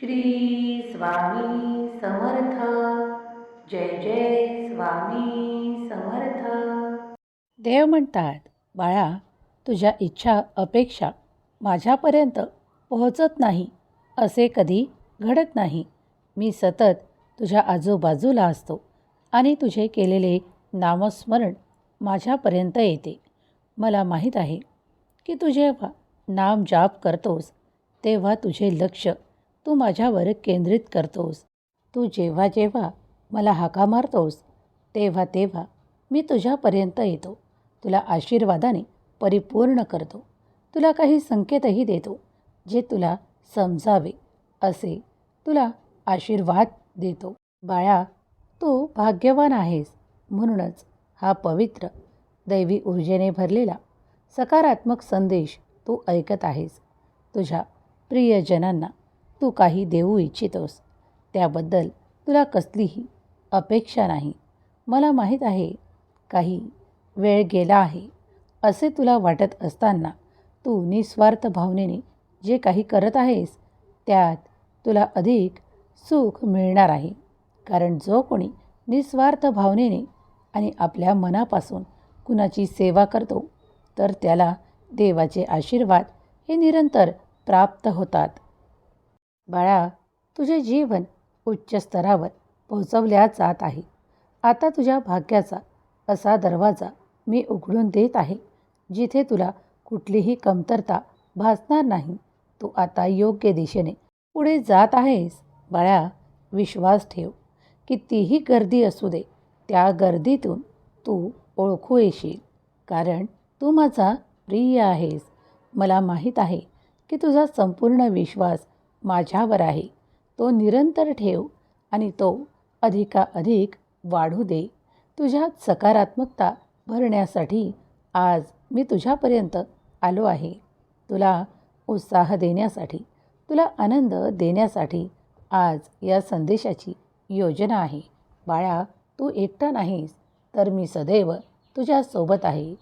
श्री स्वामी समर्थ. जय जय स्वामी समर्थ. देव म्हणतात बाळा तुझ्या इच्छा अपेक्षा माझ्यापर्यंत पोहोचत नाही असे कधी घडत नाही. मी सतत तुझ्या आजूबाजूला असतो आणि तुझे केलेले नामस्मरण माझ्यापर्यंत येते. मला माहीत आहे की तू जेव्हा नाम जाप करतोस तेव्हा तुझे लक्ष तू माझ्यावर केंद्रित करतोस. तू जेव्हा जेव्हा मला हाका मारतोस तेव्हा तेव्हा मी तुझ्यापर्यंत येतो. तुला आशीर्वादाने परिपूर्ण करतो. तुला काही संकेतही देतो जे तुला समजावे असे तुला आशीर्वाद देतो. बाळा तू भाग्यवान आहेस. म्हणूनच हा पवित्र दैवी ऊर्जेने भरलेला सकारात्मक संदेश तू ऐकत आहेस. तुझ्या प्रियजनांना तू काही देऊ इच्छितोस. त्याबद्दल तुला कसलीही अपेक्षा नाही. मला माहीत आहे काही वेळ गेला आहे असे तुला वाटत असताना तू निस्वार्थ भावनेने जे काही करत आहेस त्यात तुला अधिक सुख मिळणार आहे. कारण जो कोणी निस्वार्थ भावनेने आणि आपल्या मनापासून कुणाची सेवा करतो तर त्याला देवाचे आशीर्वाद हे निरंतर प्राप्त होतात. बाळा तुझे जीवन उच्च स्तरावर पोहोचवल्या जात आहे. आता तुझ्या भाग्याचा असा दरवाजा मी उघडून देत आहे जिथे तुला कुठलीही कमतरता भासणार नाही. तू आता योग्य दिशेने पुढे जात आहेस. बाळा विश्वास ठेव. कितीही गर्दी असू दे त्या गर्दीतून तू ओळखू येशील. कारण तू माझा प्रिय आहेस. मला माहीत आहे की तुझा संपूर्ण विश्वास माझ्यावर आहे. तो निरंतर ठेव आणि तो अधिकाधिक वाढू दे. तुझ्यात सकारात्मकता भरण्यासाठी आज मी तुझ्यापर्यंत आलो आहे. तुला उत्साह देण्यासाठी तुला आनंद देण्यासाठी आज या संदेशाची योजना आहे. बाळा तू एकटा नाहीस तर मी सदैव तुझ्यासोबत आहे.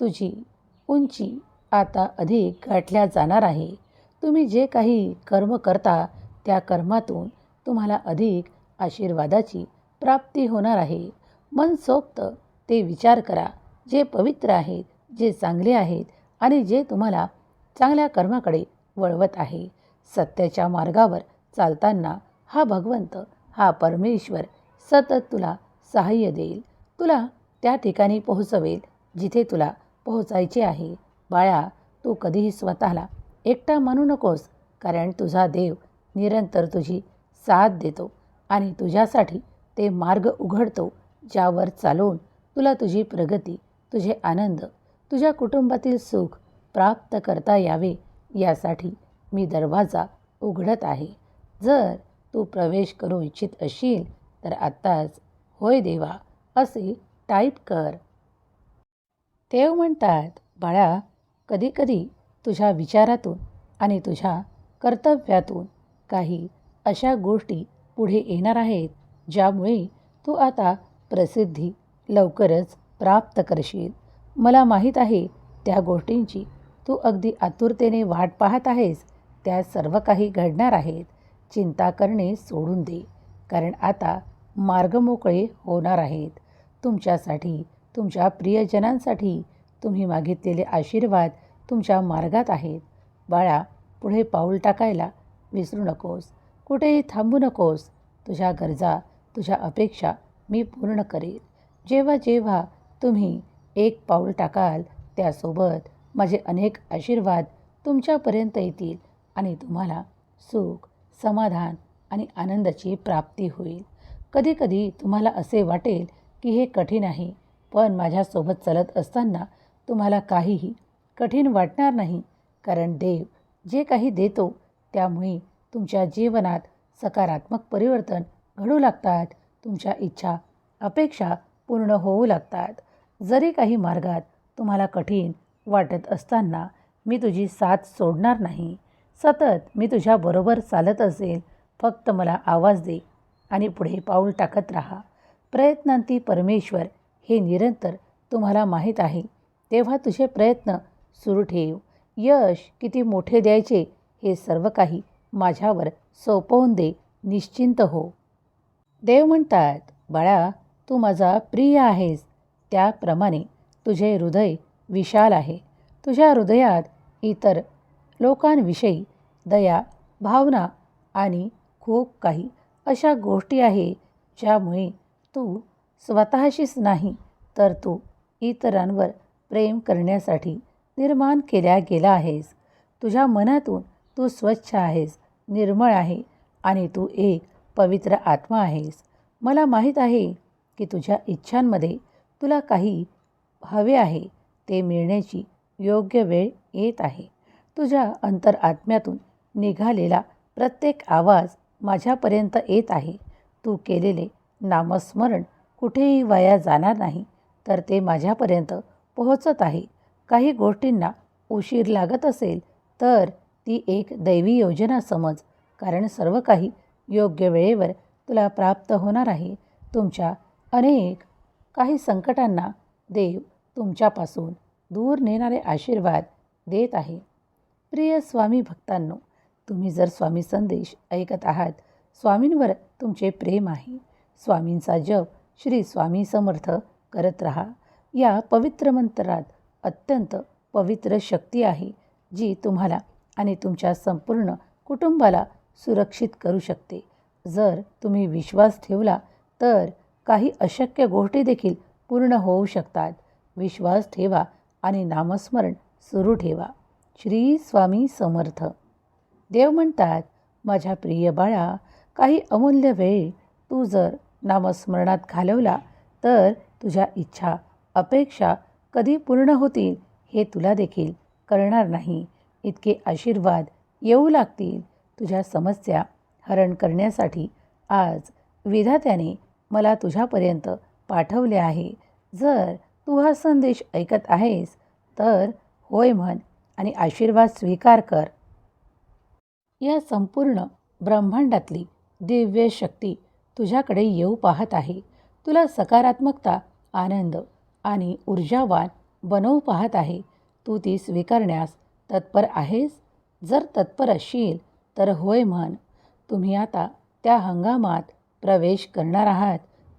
तुझी उंची आता अधिक गाठल्या जाणार आहे. तुम्ही जे काही कर्म करता त्या कर्मातून तुम्हाला अधिक आशीर्वादाची प्राप्ती होणार आहे. मनसोक्त ते विचार करा. जे पवित्र आहेत जे चांगले आहेत आणि जे तुम्हाला चांगल्या कर्माकडे वळवत आहे. सत्याच्या मार्गावर चालताना हा भगवंत हा परमेश्वर सतत तुला सहाय्य देईल. तुला त्या ठिकाणी पोहोचवेल जिथे तुला पोहोचायचे आहे. बाळा तू कधीही स्वतःला एकटा म्हणू नकोस कारण तुझा देव निरंतर तुझी साथ देतो आणि तुझ्यासाठी ते मार्ग उघडतो ज्यावर चालून तुला तुझी प्रगती तुझे आनंद तुझ्या कुटुंबातील सुख प्राप्त करता यावे यासाठी मी दरवाजा उघडत आहे. जर तू प्रवेश करू इच्छित असशील तर आत्ताच होय देवा असे टाईप कर. देव म्हणतात बाळा कधीकधी तुझ्या विचारातून आणि तुझ्या कर्तव्यातून काही अशा गोष्टी पुढे येणार आहेत ज्यामुळे तू आता प्रसिद्धी लवकरच प्राप्त करशील. मला माहीत आहे त्या गोष्टींची तू अगदी आतुरतेने वाट पाहत आहेस. त्या सर्व काही घडणार आहेत. चिंता करणे सोडून दे कारण आता मार्ग मोकळे होणार आहेत. तुमच्यासाठी तुमच्या प्रियजनांसाठी तुम्ही मागितलेले आशीर्वाद तुमच्या मार्गात आहेत. बाळा पुढे पाऊल टाकायला विसरू नकोस. कुठेही थांबू नकोस. तुझ्या गरजा तुझ्या अपेक्षा मी पूर्ण करेल जेव्हा जेव्हा तुम्ही एक पाऊल टाकाल त्यासोबत माझे अनेक आशीर्वाद तुमच्यापर्यंत येतील आणि तुम्हाला सुख समाधान आणि आनंदाची प्राप्ती होईल. कधीकधी तुम्हाला असे वाटेल की हे कठीण आहे पण माझ्यासोबत चालत असताना तुम्हाला काहीही कठीण वाटणार नाही कारण देव जे काही देतो त्यामुळे तुमच्या जीवनात सकारात्मक परिवर्तन घडू लागतात तुमच्या इच्छा अपेक्षा पूर्ण होऊ लागतात. जरी काही मार्गात तुम्हाला कठीण वाटत असताना मी तुझी साथ सोडणार नाही. सतत मी तुझ्याबरोबर चालत असेल फक्त मला आवाज दे आणि पुढे पाऊल टाकत राहा. प्रयत्नांती परमेश्वर हे निरंतर तुम्हाला माहीत आहे. तेव्हा तुझे प्रयत्न सुरू ठेव. यश किती मोठे द्यायचे हे सर्व काही माझ्यावर सोपवून दे. निश्चिंत हो. देव म्हणतात बाळा तू माझा प्रिय आहेस. त्याप्रमाणे तुझे हृदय विशाल आहे. तुझ्या हृदयात इतर लोकांविषयी दया भावना आणि खूप काही अशा गोष्टी आहे ज्यामुळे तू स्वतःशीच नाही तर तू इतरांवर प्रेम करण्यासाठी निर्माण केल्या गेला आहेस. तुझ्या मनातून तू स्वच्छ आहेस निर्मळ आहे आणि तू एक पवित्र आत्मा आहेस. मला माहीत आहे की तुझ्या इच्छांमध्ये तुला काही हवे आहे ते मिळण्याची योग्य वेळ येत आहे. तुझ्या अंतरआत्म्यातून निघालेला प्रत्येक आवाज माझ्यापर्यंत येत आहे. तू केलेले नामस्मरण कुठेही वाया जाणार नाही तर ते माझ्यापर्यंत पोहोचत आहे. काही गोष्टींना उशीर लागत असेल तर ती एक दैवी योजना समज कारण सर्व काही योग्य वेळेवर तुला प्राप्त होणार आहे. तुमच्या अनेक काही संकटांना देव तुमच्यापासून दूर नेणारे आशीर्वाद देत आहे. प्रिय स्वामी भक्तांनो तुम्ही जर स्वामी संदेश ऐकत आहात स्वामींवर तुमचे प्रेम आहे. स्वामींचा जप श्री स्वामी समर्थ करत रहा. या पवित्र मंत्रात अत्यंत पवित्र शक्ती आहे जी तुम्हाला आणि तुमच्या संपूर्ण कुटुंबाला सुरक्षित करू शकते. जर तुम्ही विश्वास ठेवला तर काही अशक्य गोष्टी देखील पूर्ण होऊ शकतात. विश्वास ठेवा आणि नामस्मरण सुरू ठेवा. श्री स्वामी समर्थ. देव म्हणतात माझ्या प्रिय बाळा काही अमूल्य वेळ तू जर नामस्मरणात घालवला तर तुझ्या इच्छा अपेक्षा कधी पूर्ण होतील हे तुला देखील करणार नाही. इतके आशीर्वाद येऊ लागतील तुझ्या समस्या हरण करण्यासाठी. आज विधात्याने मला तुझ्यापर्यंत पाठवले आहे. जर तू हा संदेश ऐकत आहेस तर होय म्हण आणि आशीर्वाद स्वीकार कर. या संपूर्ण ब्रह्मांडातली दिव्य शक्ती तुझ्याकडे येऊ पाहत आहे. तुला सकारात्मकता आनंद आणि ऊर्जावान बनवू पाहत आहे. तू ती स्वीकारण्यास तत्पर आहेस? जर तत्पर असशील तर होय म्हण. तुम्ही आता त्या हंगामात प्रवेश करणार आहात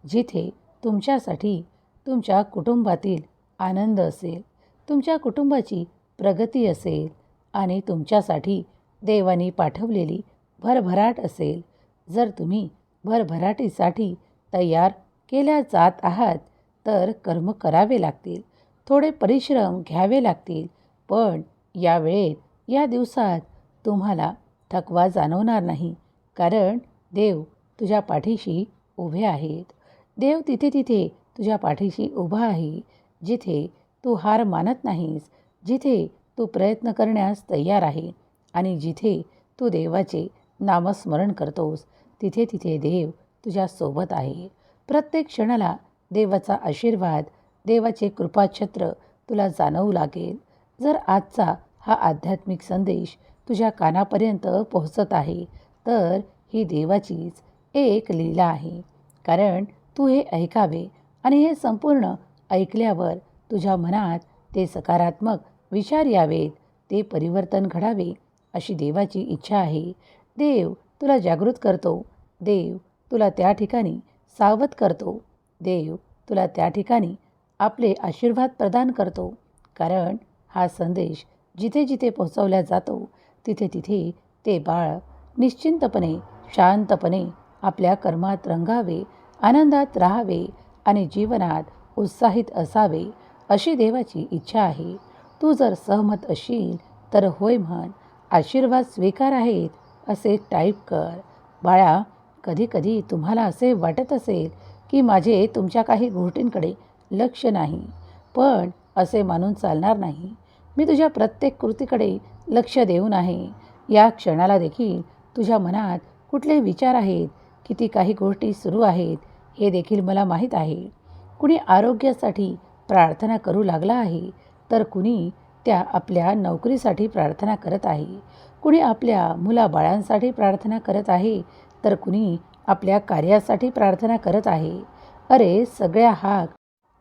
जिथे तुमच्यासाठी तुमच्या कुटुंबातील आनंद असेल. तुमच्या कुटुंबाची प्रगती असेल आणि तुमच्यासाठी देवाने पाठवलेली भरभराट असेल. जर तुम्ही भरभराटीसाठी तयार केल्या जात आहात तर कर्म करावे लागतील. थोडे परिश्रम घ्यावे लागतील. पण या वेळेत या दिवसात तुम्हाला थकवा जाणवणार नाही. कारण देव तुझ्या पाठीशी उभे आहेत. देव तिथे तिथे तुझ्या पाठीशी उभा आहे. जिथे तू हार मानत नाहीस जिथे तू प्रयत्न करण्यास तयार आहे आणि जिथे तू देवाचे नामस्मरण करतोस तिथे तिथे देव तुझ्यासोबत आहे. प्रत्येक क्षणाला देवाचा आशीर्वाद देवाचे कृपाछत्र तुला जाणवू लागेल. जर आजचा हा आध्यात्मिक संदेश तुझ्या कानापर्यंत पोहोचत आहे तर ही देवाचीच एक लीला आहे. कारण तू हे ऐकावे आणि हे संपूर्ण ऐकल्यावर तुझ्या मनात ते सकारात्मक विचार यावेत ते परिवर्तन घडावे अशी देवाची इच्छा आहे. देव तुला जागृत करतो. देव तुला त्या ठिकाणी सावध करतो. देव तुला त्या ठिकाणी आपले आशीर्वाद प्रदान करतो. कारण हा संदेश जिथे जिथे पोहोचवला जातो तिथे तिथे ते बाळ निश्चिंतपणे शांतपणे आपल्या कर्मात रंगावे आनंदात राहावे आणि जीवनात उत्साहित असावे अशी देवाची इच्छा आहे. तू जर सहमत असशील तर होय म्हण आशीर्वाद स्वीकार आहेत असे टाईप कर. बाळा कधीकधी तुम्हाला असे वाटत असेल की माझे तुमच्या काही गोष्टींकडे लक्ष नाही. पण असे मानून चालणार नाही. मी तुझ्या प्रत्येक कृतीकडे लक्ष देऊन आहे. या क्षणाला देखील तुझ्या मनात कुठले विचार आहेत किती काही गोष्टी सुरू आहेत हे देखील मला माहीत आहे. कुणी आरोग्यासाठी प्रार्थना करू लागला आहे तर कुणी त्या आपल्या नोकरीसाठी प्रार्थना करत आहे. कुणी आपल्या मुलाबाळांसाठी प्रार्थना करत आहे तर कुणी आपल्या कार्यासाठी प्रार्थना करत आहे. अरे सगळ्या हाक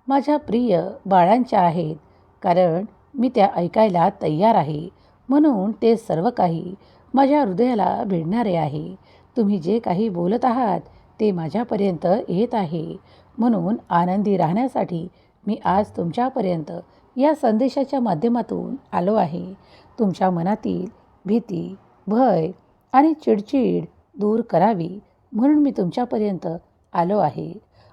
माझ्या प्रिय बाळांच्या आहेत कारण मी त्या ऐकायला तयार आहे. म्हणून ते सर्व काही माझ्या हृदयाला भिडणारे आहे. तुम्ही जे काही बोलत आहात ते माझ्यापर्यंत येत आहे. म्हणून आनंदी राहण्यासाठी मी आज तुमच्यापर्यंत या संदेशाच्या माध्यमातून आलो आहे. तुमच्या मनातील भीती भय आणि चिडचिड दूर करावी. म्हणून मी तुमच्यापर्यंत आलो आहे.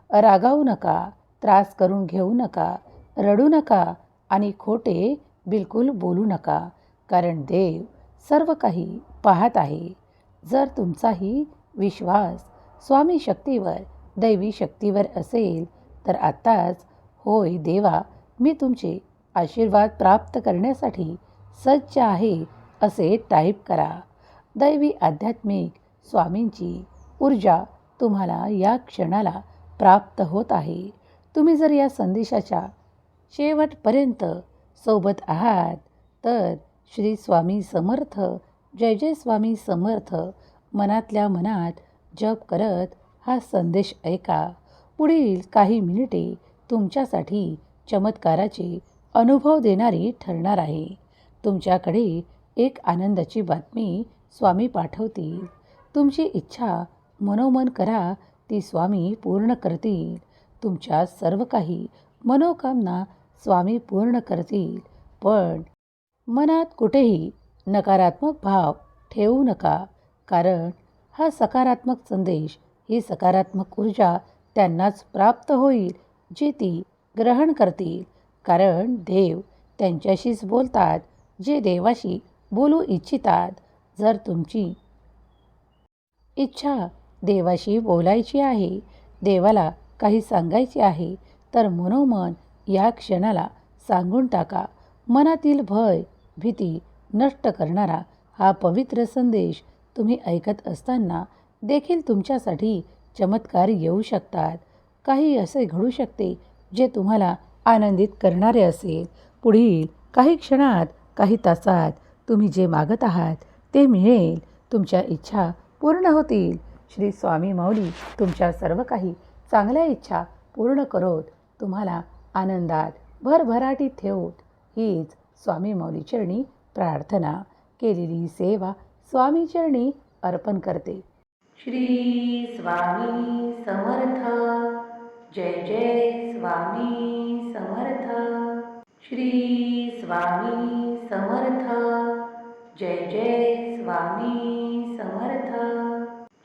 रागावू नका त्रास करून घेऊ नका रडू नका आणि खोटे बिलकुल बोलू नका कारण देव सर्व काही पाहत आहे. जर तुमचाही विश्वास स्वामी शक्तीवर दैवी शक्तीवर असेल तर आत्ताच होय देवा मी तुमचे आशीर्वाद प्राप्त करण्यासाठी सज्ज आहे असे टाईप करा. दैवी आध्यात्मिक स्वामींची ऊर्जा तुम्हाला या क्षणाला प्राप्त होत आहे. तुम्ही जर या संदेशाच्या शेवटपर्यंत सोबत आहात तर श्री स्वामी समर्थ जय जय स्वामी समर्थ मनातल्या मनात जप करत हा संदेश ऐका. पुढील काही मिनिटे तुमच्यासाठी चमत्काराचे अनुभव देणारी ठरणार आहे. तुमच्याकडे एक आनंदाची बातमी स्वामी पाठवतील. तुमची इच्छा मनोमन करा ती स्वामी पूर्ण करतील. तुमच्या सर्व काही मनोकामना स्वामी पूर्ण करतील. पण मनात कुठेही नकारात्मक भाव ठेवू नका कारण हा सकारात्मक संदेश ही सकारात्मक ऊर्जा त्यांनाच प्राप्त होईल जी ती ग्रहण करतील. कारण देव त्यांच्याशीच बोलतात जे देवाशी बोलू इच्छितात. जर तुमची इच्छा देवाशी बोलायची आहे देवाला काही सांगायचे आहे तर मनोमन या क्षणाला सांगून टाका. मनातील भय भीती नष्ट करणारा हा पवित्र संदेश तुम्ही ऐकत असताना देखील तुमच्यासाठी चमत्कार येऊ शकतात. काही असे घडू शकते जे तुम्हाला आनंदित करणारे असेल. पुढील काही क्षणात काही तासात तुम्ही जे मागत आहात ते मिळेल. तुमच्या इच्छा पूर्ण होतील. श्री स्वामी माऊली तुमच्या सर्व काही चांगल्या इच्छा पूर्ण करोत. तुम्हाला आनंदात भरभराटीत ठेवत. हीच स्वामी माऊली चरणी प्रार्थना. केलेली सेवा स्वामी चरणी अर्पण करते. श्री स्वामी समर्थ. जय जय स्वामी समर्थ. श्री स्वामी समर्थ. जय जय स्वामी समर्थ.